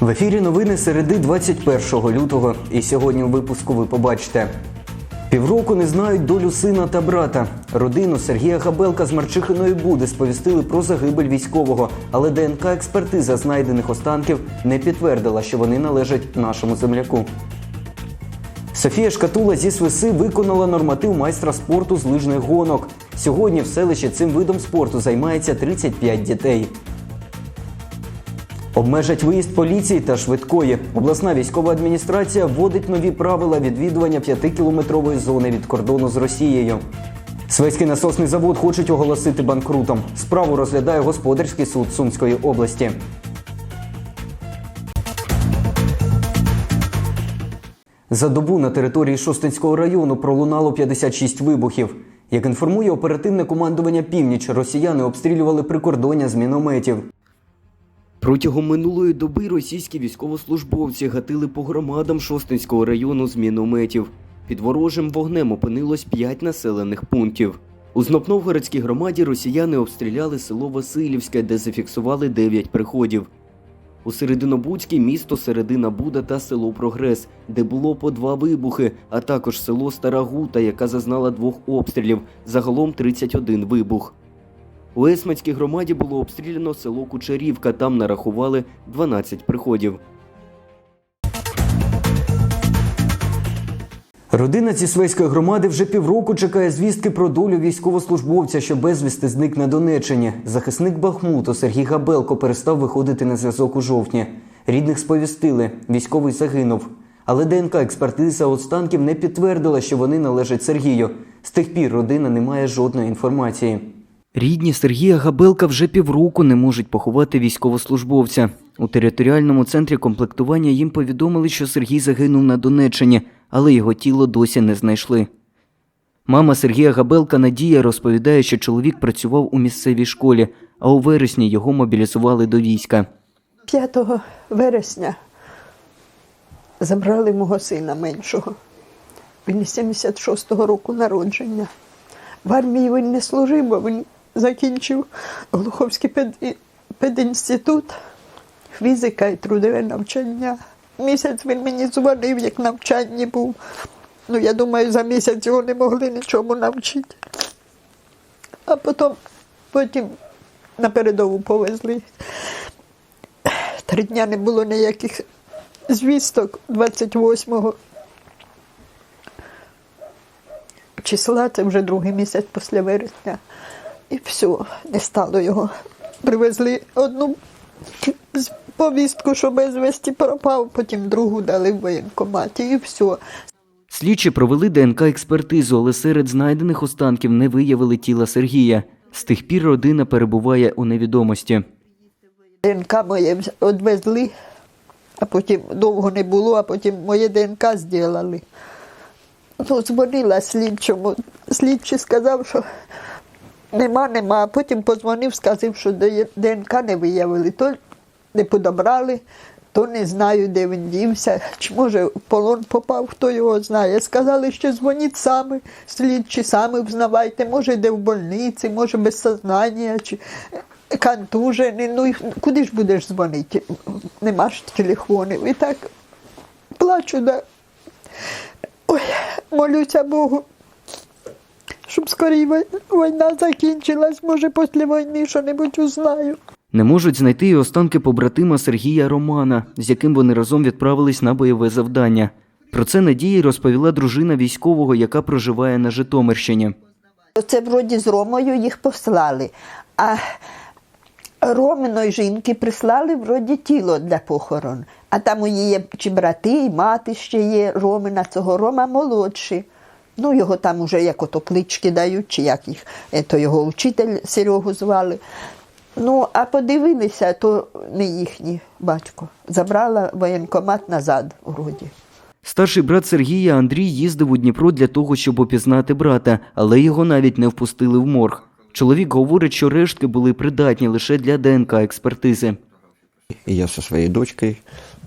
В ефірі новини середи 21 лютого. І сьогодні у випуску ви побачите. Півроку не знають долю сина та брата. Родину Сергія Габелка з Марчихиної Буди сповістили про загибель військового, але ДНК експертиза знайдених останків не підтвердила, що вони належать нашому земляку. Софія Шкатула зі Свиси виконала норматив майстра спорту з лижних гонок. Сьогодні в селищі цим видом спорту займається 35 дітей. Обмежать виїзд поліції та швидкої. Обласна військова адміністрація вводить нові правила відвідування 5-кілометрової зони від кордону з Росією. Свейський насосний завод хочуть оголосити банкрутом. Справу розглядає господарський суд Сумської області. За добу на території Шостинського району пролунало 56 вибухів. Як інформує оперативне командування Північ, росіяни обстрілювали прикордоння з мінометів. Протягом минулої доби російські військовослужбовці гатили по громадам Шостинського району з мінометів. Під ворожим вогнем опинилось 5 населених пунктів. У Знопновгородській громаді росіяни обстріляли село Васильівське, де зафіксували 9 приходів. У Серединобудській місто Середина Буда та село Прогрес, де було по два вибухи, а також село Стара Гута, яка зазнала двох обстрілів, загалом 31 вибух. У Есманській громаді було обстріляно село Кучерівка, там нарахували 12 приходів. Родина Цісвейської громади вже півроку чекає звістки про долю військовослужбовця, що безвісти зник на Донеччині. Захисник Бахмуту Сергій Габелко перестав виходити на зв'язок у жовтні. Рідних сповістили, військовий загинув. Але ДНК експертиза останків не підтвердила, що вони належать Сергію. З тих пір родина не має жодної інформації. Рідні Сергія Габелка вже півроку не можуть поховати військовослужбовця. У територіальному центрі комплектування їм повідомили, що Сергій загинув на Донеччині, але його тіло досі не знайшли. Мама Сергія Габелка Надія розповідає, що чоловік працював у місцевій школі, а у вересні його мобілізували до війська. 5 вересня забрали мого сина меншого. Він 76-го року народження. В армії він не служив, бо він закінчив Глуховський пед... педінститут, фізика і трудове навчання. Місяць він мені дзвонив, як навчання був. Ну, я думаю, за місяць його не могли нічому навчити. А потім, потім на передову повезли. Три дня не було ніяких звісток 28 числа, це вже другий місяць після вересня. І все, не стало його. Привезли одну повістку, що безвісті пропав, потім другу дали в воєнкоматі і все. Слідчі провели ДНК експертизу, але серед знайдених останків не виявили тіла Сергія. З тих пір родина перебуває у невідомості. ДНК моє відвезли, а потім довго не було, а потім моє ДНК зробили. Ну, дзвонила слідчому. Слідчий сказав, що нема, нема. А потім позвонив, сказав, що ДНК не виявили. То не подобрали, то не знаю, де він дівся. Чи може в полон попав, хто його знає. Сказали, що дзвоніть самі, слідчі самі взнавайте, може, де в больниці, може без сознання, чи контужений. Ну і куди ж будеш дзвонити? Нема ж телефонів. І так плачу, да. Ой, молюся Богу, щоб скоріше вой- війна закінчилась, може, після війни що-небудь узнаю. Не можуть знайти і останки побратима Сергія Романа, з яким вони разом відправились на бойове завдання. Про це Надії розповіла дружина військового, яка проживає на Житомирщині. Це вроді з Ромою їх послали. А Роминої жінки прислали вроді тіло для похорон. А там у її чи брати, і мати ще є Ромина, цього Рома молодший. Ну, його там уже як ото клички дають, чи як їх, е, то його учитель Серегу звали. Ну, а подивилися, то не їхній батько. Забрала воєнкомат назад, вроді. Старший брат Сергія Андрій їздив у Дніпро для того, щоб опізнати брата, але його навіть не впустили в морг. Чоловік говорить, що рештки були придатні лише для ДНК експертизи. Я со своей дочкой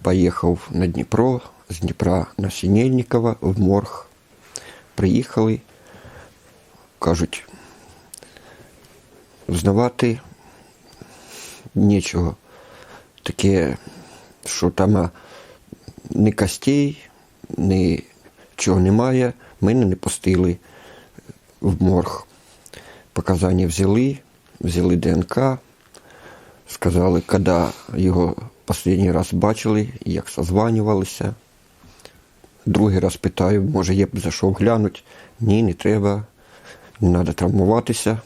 поехал на Дніпро, з Дніпра на Синельникова в морг. Приїхали, кажуть, взнавати нічого. Таке що там ні костей, нічого немає. Мене не пустили в морг. Показання взяли, взяли ДНК, сказали, коли його останній раз бачили, як созванювалися. Другий раз питаю, може я б зайшов глянути. Ні, не треба, не треба травмуватися.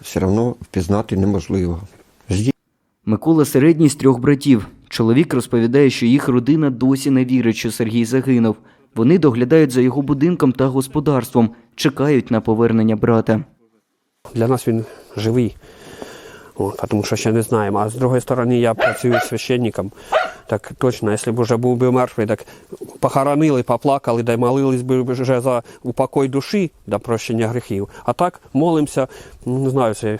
Все одно впізнати неможливо. Микола середній з трьох братів. Чоловік розповідає, що їх родина досі не вірить, що Сергій загинув. Вони доглядають за його будинком та господарством, чекають на повернення брата. Для нас він живий, От, тому що ще не знаємо. А з другої сторони, я працюю священником. Так точно, якщо б вже був би мертвий, так похоронили, поплакали, да й молились би вже за упокой душі, до прощення гріхів. А так молимося, ну, не знаю, це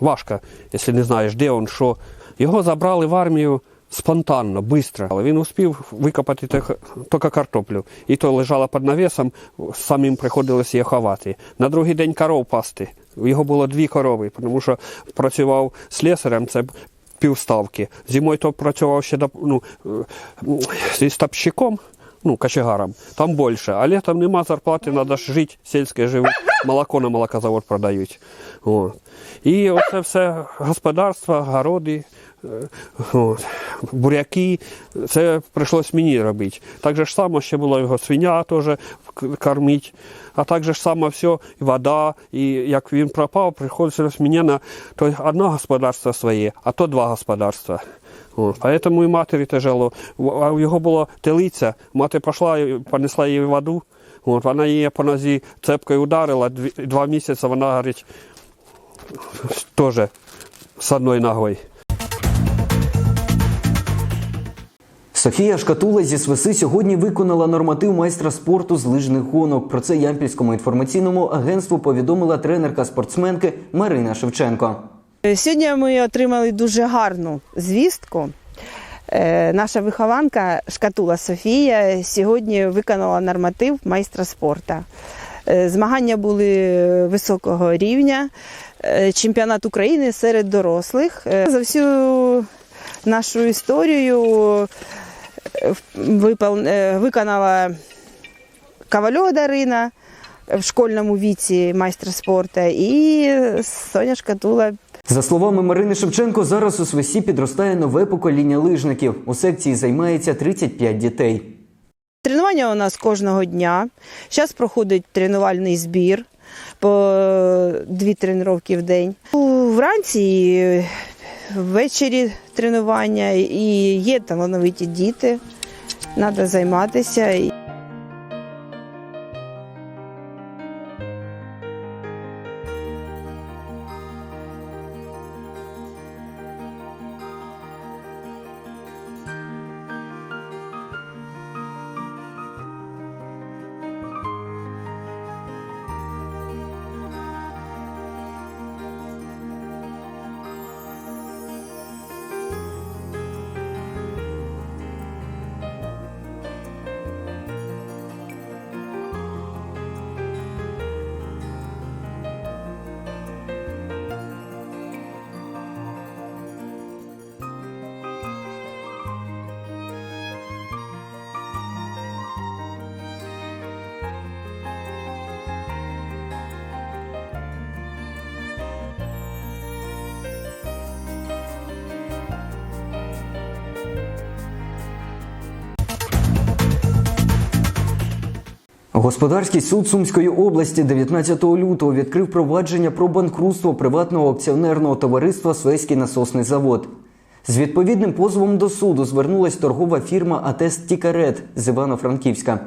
важко, якщо не знаєш, де він, що. Його забрали в армію спонтанно, швидко. Але він успів викопати тільки картоплю. І то лежала під навісом, самим приходилось її ховати. На другий день коров пасти. Його було дві корови, тому що працював слесарем, це півставки. Зимою то працював ще ну, е, зі стопщиком, ну, кочегаром, там більше. А літом нема зарплати, треба ж жити, сільське живуть, молоко на молокозавод продають. О. І оце все господарство, городи, е, от, буряки, це прийшлось мені робити. Так же ж само ще було його свиня теж кормити. А так же ж само все, і вода, і як він пропав, приходилось мені на то одне господарство своє, а то два господарства. О, Поэтому і матері тяжело. А у його була телиця, мати пішла понесла їй воду. От, вона її по нозі цепкою ударила, дві, два місяці вона говорить, теж з одною ногою. Софія Шкатула зі Свиси сьогодні виконала норматив майстра спорту з лижних гонок. Про це Ямпільському інформаційному агентству повідомила тренерка спортсменки Марина Шевченко. Сьогодні ми отримали дуже гарну звістку. Е, Наша вихованка Шкатула Софія сьогодні виконала норматив майстра спорту. Е, Змагання були високого рівня, е, чемпіонат України серед дорослих. За всю нашу історію виконала Ковальова Дарина в школьному віці майстра спорту і Соня Шкатула За словами Марини Шевченко, зараз у Свисі підростає нове покоління лижників. У секції займається 35 дітей. Тренування у нас кожного дня. Зараз проходить тренувальний збір по дві тренування в день. Вранці ввечері тренування і є талановиті діти. Треба займатися. Господарський суд Сумської області 19 лютого відкрив провадження про банкрутство приватного акціонерного товариства Свейський насосний завод. З відповідним позовом до суду звернулась торгова фірма Атест Тікарет з Івано-Франківська.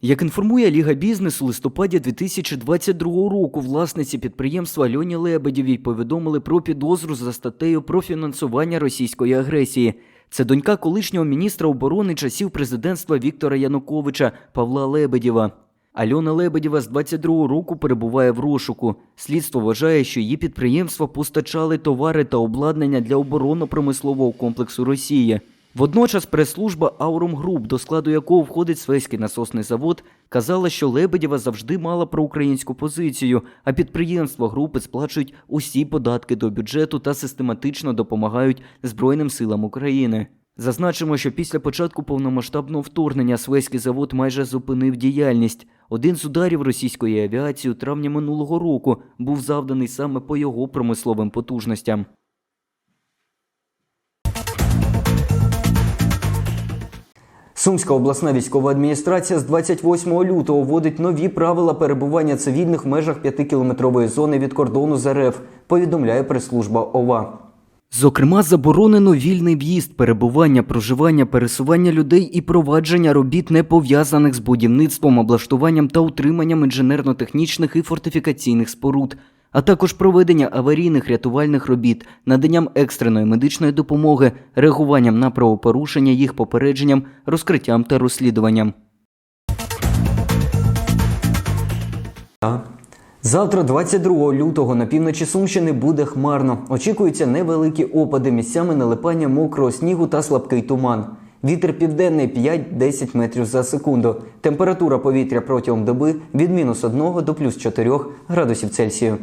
Як інформує Ліга Бізнес, у листопаді 2022 року власниці підприємства Альоні Лебедєвій повідомили про підозру за статтею про фінансування російської агресії. Це донька колишнього міністра оборони часів президентства Віктора Януковича Павла Лебедєва. Альона Лебедєва з 22-го року перебуває в розшуку. Слідство вважає, що її підприємства постачали товари та обладнання для оборонно-промислового комплексу Росії. Водночас прес-служба Аурум Груп, до складу якого входить Свейський насосний завод, казала, що Лебедєва завжди мала проукраїнську позицію, а підприємства групи сплачують усі податки до бюджету та систематично допомагають Збройним силам України. Зазначимо, що після початку повномасштабного вторгнення Свейський завод майже зупинив діяльність. Один з ударів російської авіації у травні минулого року був завданий саме по його промисловим потужностям. Сумська обласна військова адміністрація з 28 лютого вводить нові правила перебування цивільних в межах 5-кілометрової зони від кордону з РФ, повідомляє прес-служба ОВА. Зокрема, заборонено вільний в'їзд, перебування, проживання, пересування людей і провадження робіт, не пов'язаних з будівництвом, облаштуванням та утриманням інженерно-технічних і фортифікаційних споруд, а також проведення аварійних рятувальних робіт, наданням екстреної медичної допомоги, реагуванням на правопорушення, їх попередженням, розкриттям та розслідуванням. Завтра, 22 лютого, на півночі Сумщини буде хмарно. Очікуються невеликі опади, місцями налипання мокрого снігу та слабкий туман. Вітер південний 5-10 метрів за секунду. Температура повітря протягом доби від мінус 1 до плюс 4 градусів Цельсію.